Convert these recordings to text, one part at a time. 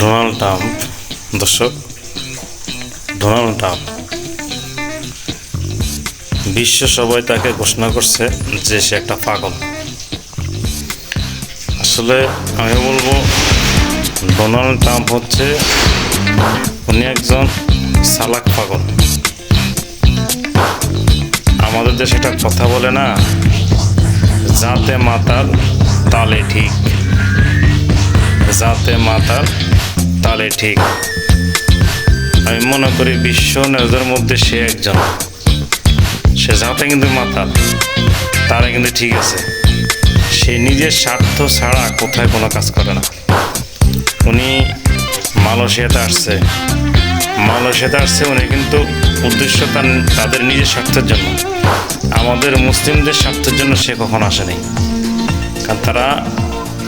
Donald Trump দর্শক Donald Trump বিশ্ব সবাই তাকে ঘোষণা করছে যে সে একটা পাগল। আসলে আমি বলব ডোনাল্ড ট্রাম্প হচ্ছে উনি একজন সালাক পাগল। আমাদের দেশে একটা কথা বলে না যাতে মাতাল তালে ঠিক। যাতে মাতাল তালে ঠিক। আমি মনে করি বিশ্ব নেতাদের মধ্যে সে একজন। সে যাতে কিন্তু মাতাল তারা কিন্তু ঠিক আছে। সে নিজের স্বার্থ ছাড়া কোথায় কোনো কাজ করে না। উনি মালয়েশিয়াতে আসছে। মালয়েশিয়াতে আসছে উনি কিন্তু উদ্দেশ্য তার তাদের নিজের স্বার্থের জন্য। আমাদের মুসলিমদের স্বার্থের জন্য সে কখনো আসেনি। কারণ তারা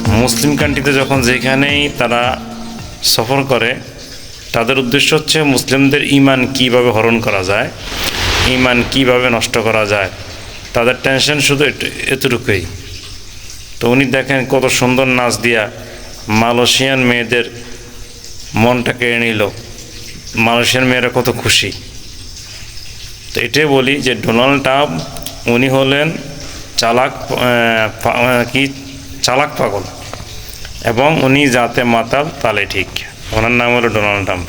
মুসলিম কান্ট্রিতে যখন যেখানেই তারা সফর করে, তাদের উদ্দেশ্য হচ্ছে মুসলিমদের ইমান কীভাবে হরণ করা যায় ইমান কীভাবে নষ্ট করা যায়। তাদের টেনশন শুধু এতটুকুই। তো উনি দেখেন কত সুন্দর নাচ দিয়া মালয়েশিয়ান মেয়েদের মনটা কেড়ে নিল। মালয়েশিয়ান মেয়েরা কত খুশি। তো এটাই বলি যে ডোনাল্ড ট্রাম্প, উনি হলেন চালাক কি, চালাক পাগল। এবং উনি যাতে মাতাল তালে ঠিক। ওনার নাম হলো ডোনাল্ড ট্রাম্প।